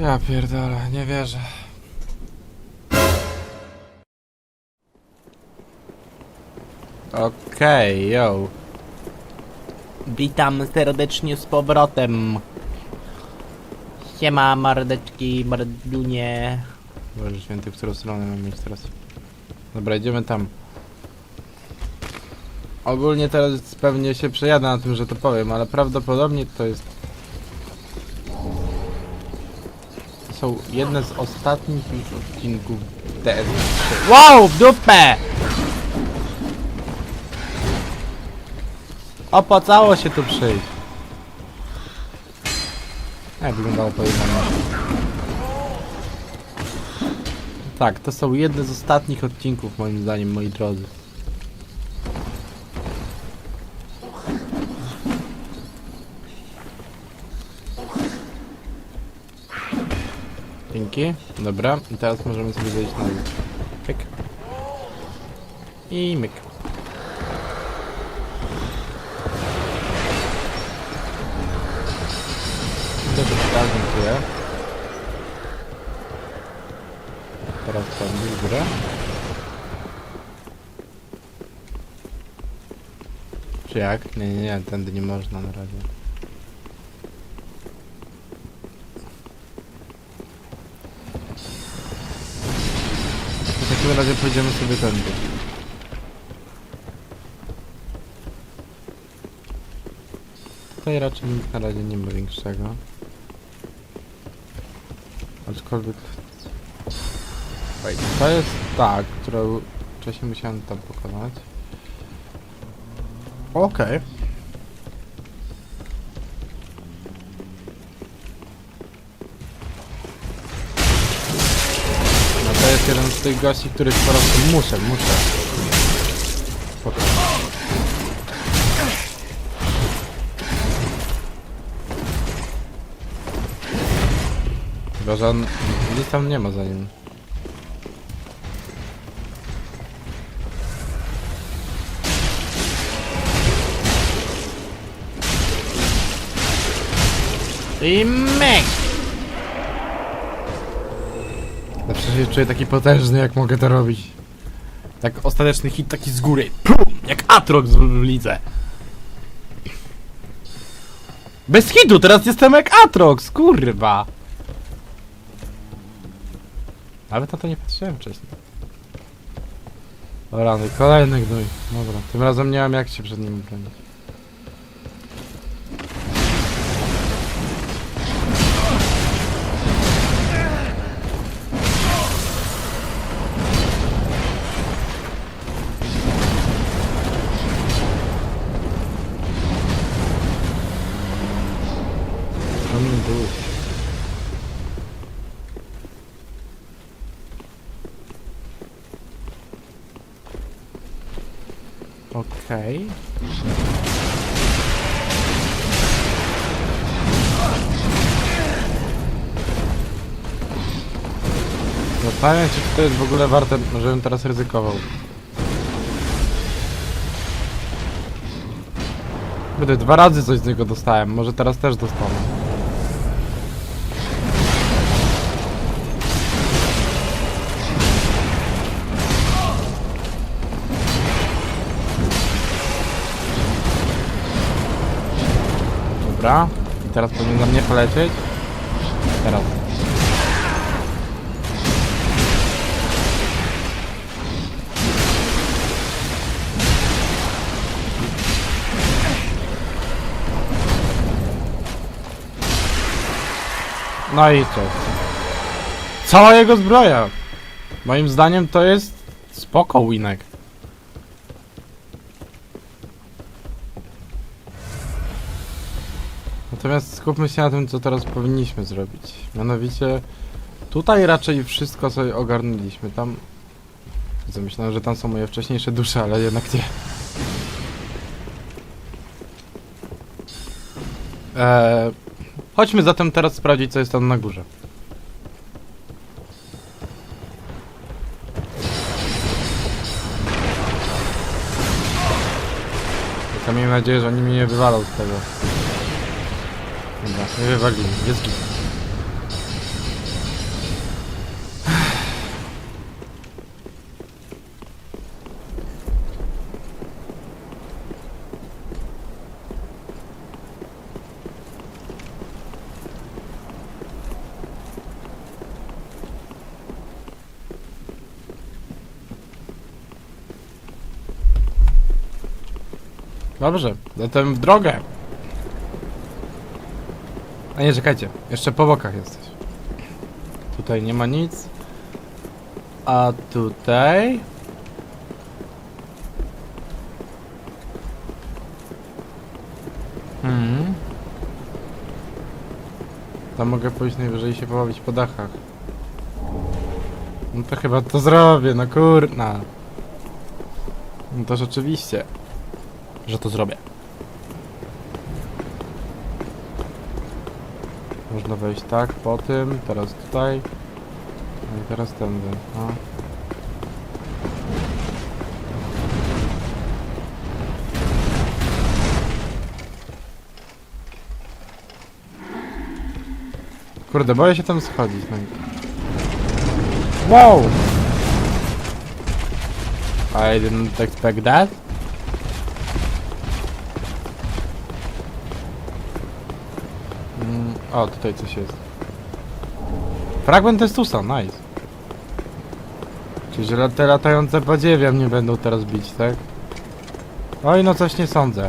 Ja pierdolę, nie wierzę. Okej, yo. Witam serdecznie z powrotem. Siema mordeczki, mordunie. Boże święty, w którą stronę mam iść teraz? Dobra, idziemy tam. Ogólnie teraz pewnie się przejadę na tym, że to powiem, ale prawdopodobnie to jest... są jedne z ostatnich już odcinków DS3. Wow, w dupę! Opłacało się tu przyjść. Jak wyglądało jedno Tak, to są jedne z ostatnich odcinków moim zdaniem, moi drodzy. Dzięki. Dobra, i teraz możemy sobie zejść na dół. Pyk. I myk. Dobrze, tak, dziękuję. Teraz tam w górę. Czy jak? Nie, nie, nie, tędy nie można na razie. W takim razie pójdziemy sobie tędy. Tutaj raczej nic na razie nie ma większego. Aczkolwiek... Wait, to jest ta, którą wcześniej musiałem tam pokonać. Okej. No jeden z tych gości, których po prostu muszę, muszę. Pokonać. Chyba, tam nie ma za nim. I! Zawsze się czuję taki potężny, jak mogę to robić. Tak ostateczny hit taki z góry. Pum! Jak Atrox w lidze. Bez hitu, teraz jestem jak Atrox, kurwa. Nawet na to nie patrzyłem wcześniej. O rany, kolejny gnój. Dobra, tym razem nie wiem jak się przed nim bronić. Okej. Zastanawiam się, czy to jest w ogóle warte, żebym teraz ryzykował. Będę dwa razy coś z niego dostałem, może teraz też dostanę. Dobra, i teraz powinien na mnie polecieć. Teraz. No i cześć. Cała jego zbroja. Moim zdaniem to jest spoko winek. Natomiast skupmy się na tym, co teraz powinniśmy zrobić. Mianowicie, tutaj raczej wszystko sobie ogarnęliśmy. Tam. Co myślałem, że tam są moje wcześniejsze dusze, ale jednak nie. Eee, chodźmy zatem teraz sprawdzić, co jest tam na górze. Tylko miejmy nadzieję, że oni mnie nie wywalą z tego. Nie wywalili, jest git. Dobrze, zatem w drogę! A nie, czekajcie. Jeszcze po bokach jesteś. Tutaj nie ma nic. A tutaj... Hmm. Tam mogę pójść najwyżej się pobawić po dachach. No to chyba to zrobię, no kurna. No to rzeczywiście, że to zrobię. Można wejść tak, po tym, teraz tutaj. No i teraz tędy. No. Kurde, boję się tam schodzić. No. Wow! I didn't expect that. O, tutaj coś jest. Fragment testusa, nice. Czyli, te latające badziewia mnie będą teraz bić, tak? Oj, no coś nie sądzę.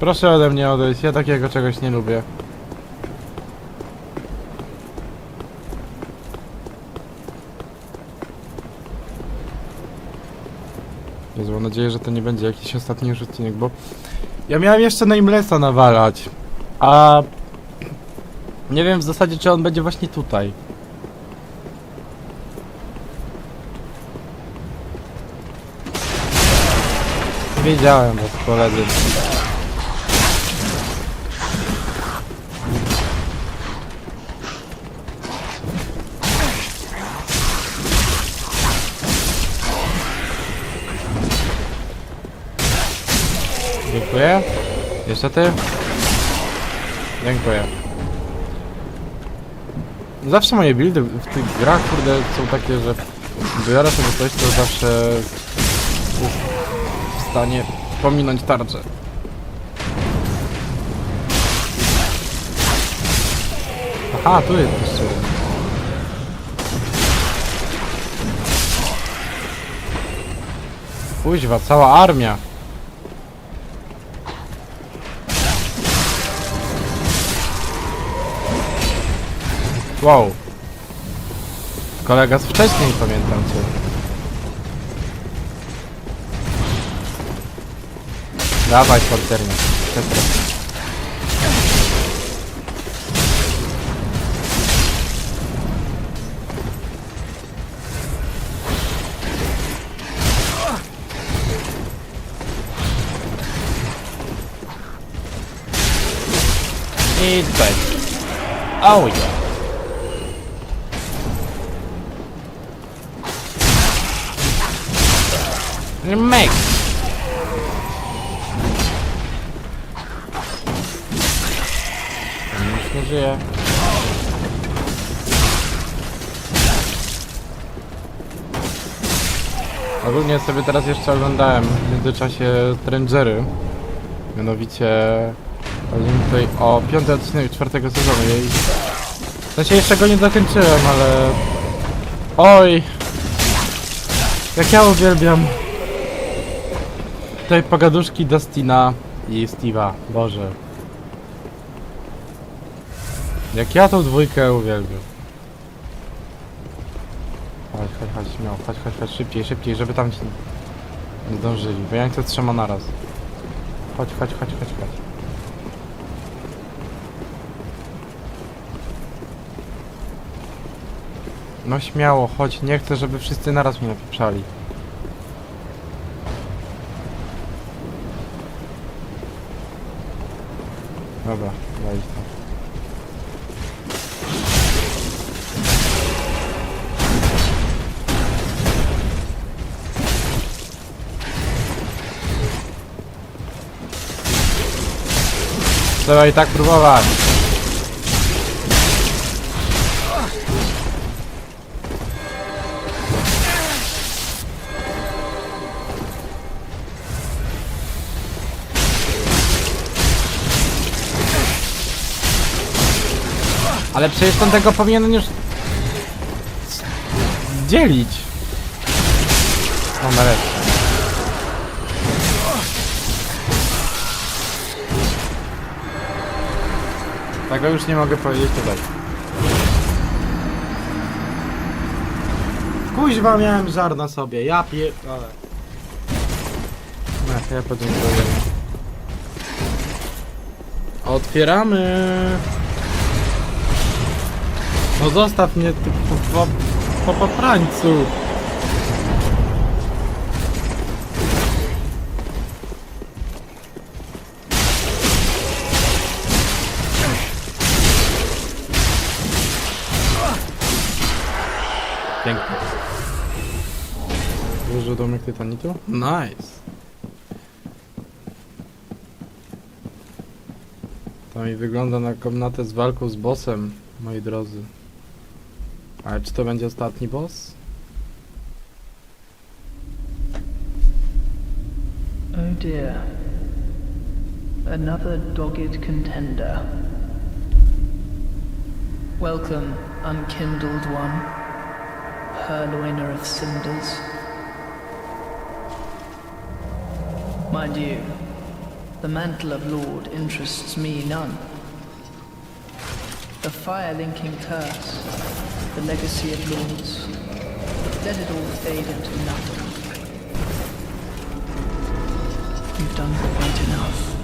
Proszę ode mnie odejść, ja takiego czegoś nie lubię. Nadzieję, że to nie będzie jakiś ostatni już odcinek, bo ja miałem jeszcze Namelessa nawalać, a nie wiem w zasadzie, czy on będzie właśnie tutaj. Wiedziałem was koledzy. Dziękuję. Jeszcze ty? Dziękuję. Zawsze moje buildy w tych grach, kurde, są takie, że biorę sobie coś, to zawsze w stanie pominąć tarczę. Aha, tu jest jeszcze. Kuźwa, cała armia. Wow. Kolega z wcześniej pamiętam cię. Dawaj, pancernie. Przepraszam. I tutaj. Oh yeah. Mek. Już nie żyje. Ogólnie sobie teraz jeszcze oglądałem w międzyczasie Strangery. Mianowicie chodzi mi tutaj o piąty odcinek czwartego sezonu. Jej... W sensie jeszcze go nie dokończyłem, ale... Oj! Jak ja uwielbiam tutaj pogaduszki Dustina i Steve'a. Boże. Jak ja tą dwójkę uwielbiam. Chodź, chodź, chodź, śmiało, chodź, chodź, chodź, szybciej, szybciej, żeby tam ci nie zdążyli, bo ja nie chcę trzyma naraz. Chodź, chodź, chodź, chodź, chodź. No śmiało, chodź, nie chcę, żeby wszyscy naraz mnie napieprzali. Dobra, wejdź tam. Trzeba i tak próbować. Ale przecież on tego powinien już rozdzielić. O, nareszcie. Tego już nie mogę powiedzieć tutaj. Kuźwa miałem żar na sobie, ja pie... ale... Ach, ja podziękuję. Otwieramy! No zostaw mnie, ty po, po, po poprańcu! Pięknie. Duży domek Titanitu? Nice! To mi wygląda na komnatę z walką z bossem, moi drodzy. Ale czy to będzie ostatni boss? Oh dear. Another dogged contender. Welcome, unkindled one, purloiner of cinders. Mind you, the mantle of Lord interests me none. The fire-linking curse, the legacy of lords, let it all fade into nothing. You've done quite enough.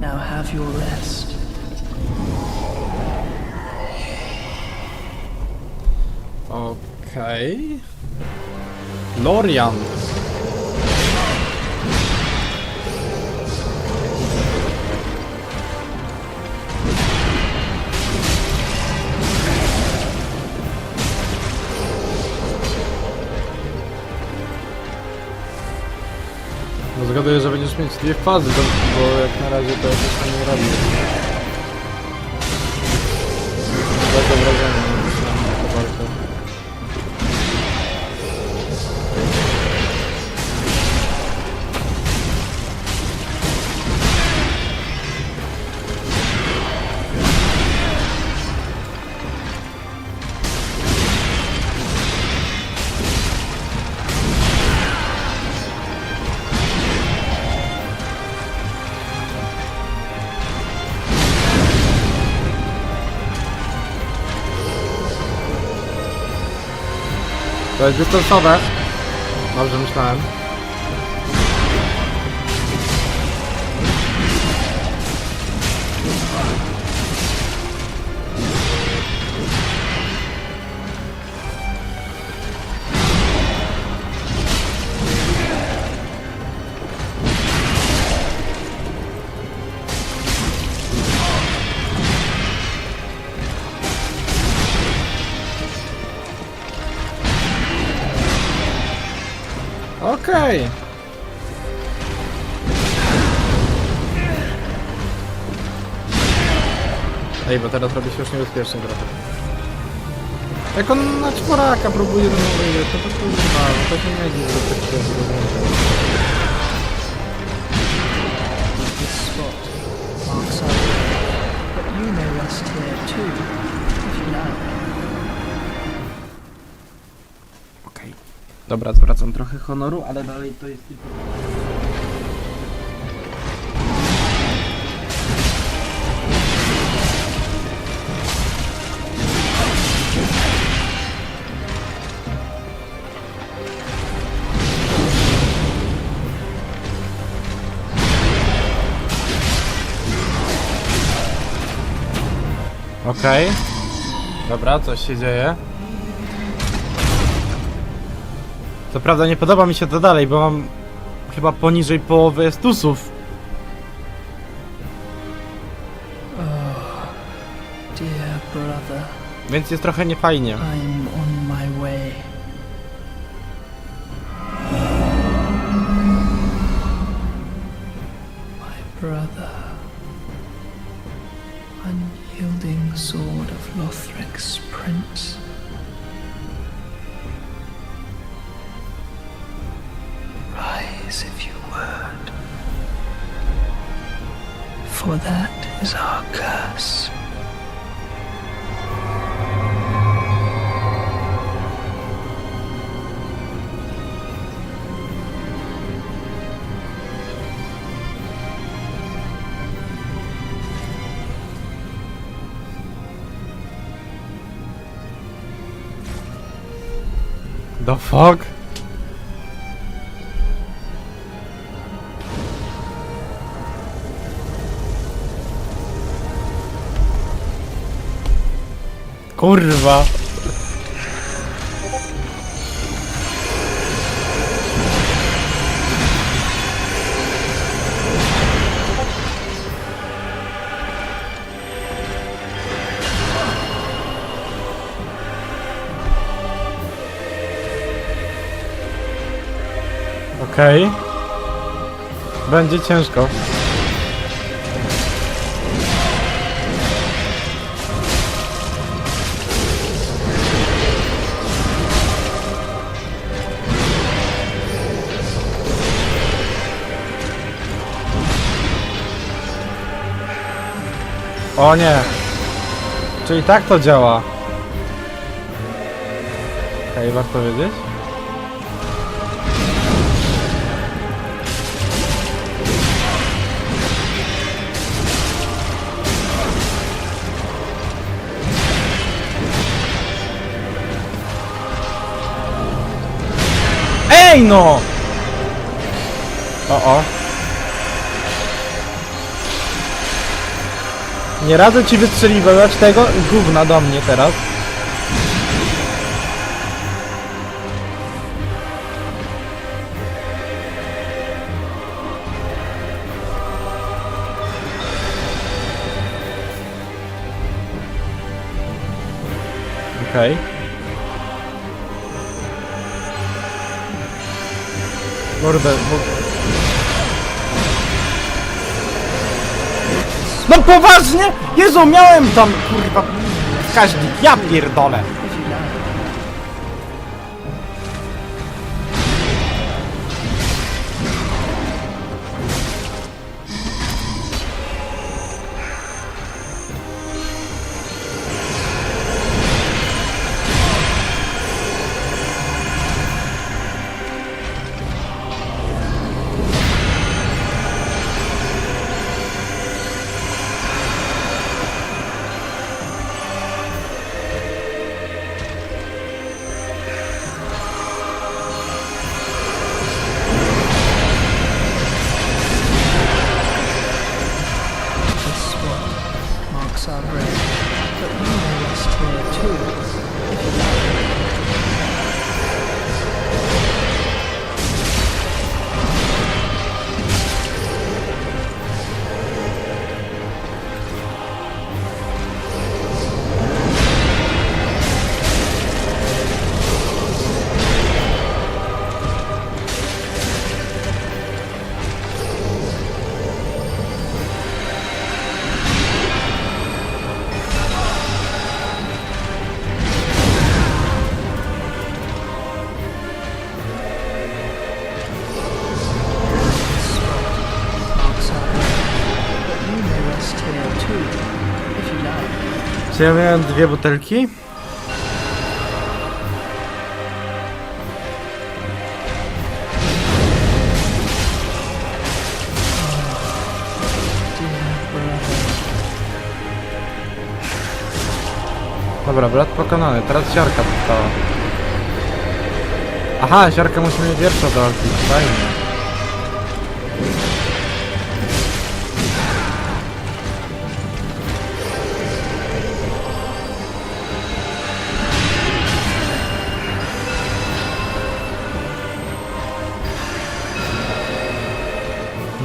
Now have your rest. Okej. Lorian. Zgaduję, że będziesz mieć dwie fazy, bo jak na razie to jeszcze nie robi. Dystansowe. Dobrze myślałem. Bo teraz robi się już niebezpiecznie trochę. Jak on na czworaka próbuje do nowej gry, to to kurwa, to się nie dziwi, że tak się. Dobra, zwracam trochę honoru, ale dalej to jest tylko... Okej. Dobra, coś się dzieje. Co prawda nie podoba mi się to dalej, bo mam chyba poniżej połowy stusów. Dear brother, Więc jest trochę niefajnie. I'm The fuck? Kurwa. Okej. Będzie ciężko. O nie. Czyli tak to działa. Okej, warto wiedzieć. Ej no! O o. Nie radzę ci wystrzeliwać tego gówna do mnie teraz. Okej. Kurde, bo... No poważnie? Jezu, miałem tam, kurwa, wskaźnik, ja pierdolę. Czy ja miałem dwie butelki? Dobra, brat pokonany, teraz siarka została. Aha, siarkę musimy pierwsza załatwić, fajnie.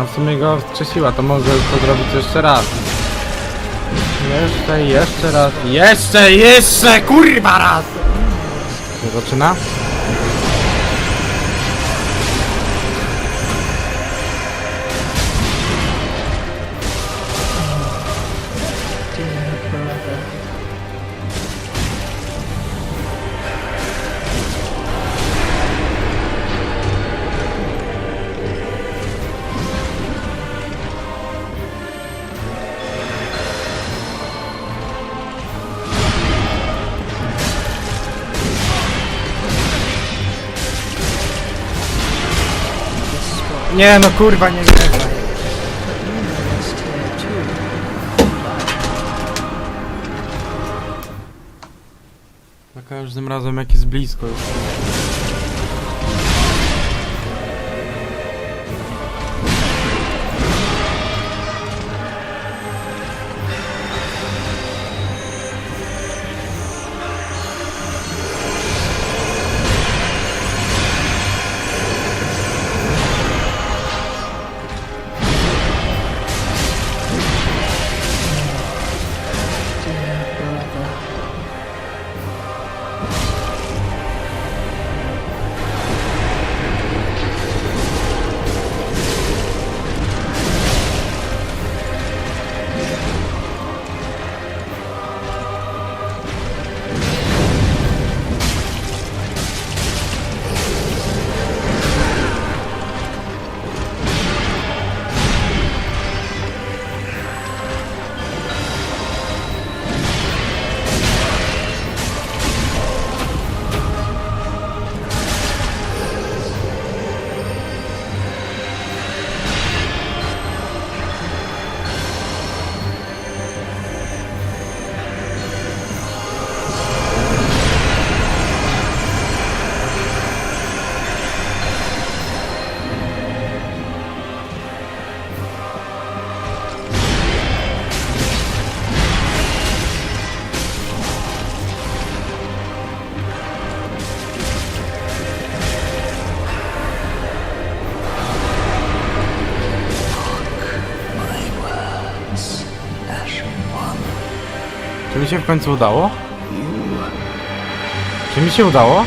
No w sumie go wskrzesiła, to mogę to zrobić jeszcze raz. Jeszcze, jeszcze raz. Jeszcze, jeszcze, kurwa raz! Się zaczyna? Nie no kurwa, nie wierzę. Za każdym razem jak jest blisko już. Się w końcu udało? Czy mi się udało?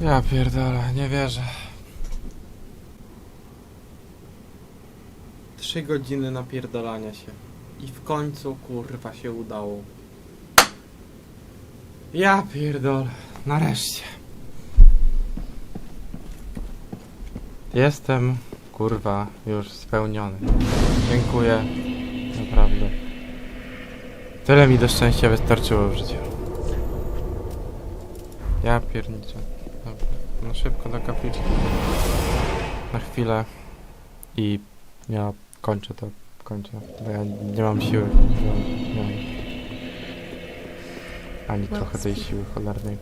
Ja pierdolę, nie wierzę. Trzy godziny napierdolania się. I w końcu kurwa się udało. Ja pierdolę. Nareszcie. Jestem kurwa już spełniony. Dziękuję. Naprawdę. Tyle mi do szczęścia wystarczyło w życiu. Ja pierniczę. Dobra. No szybko do kapliczki. Na chwilę. I ja kończę to. Kończę. Bo ja nie mam siły. Nie mam. Ani trochę tej siły cholernej.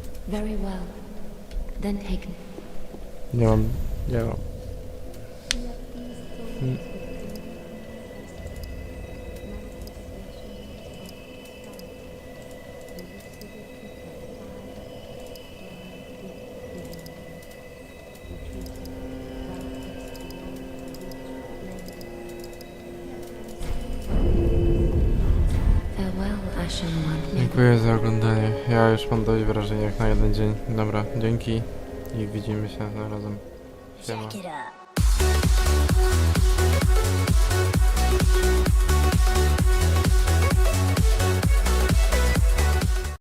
Nie mam. Nie mam. Dziękuję za oglądanie. Ja już mam dość wrażeń jak na jeden dzień. Dobra, dzięki i widzimy się zarazem. Siema.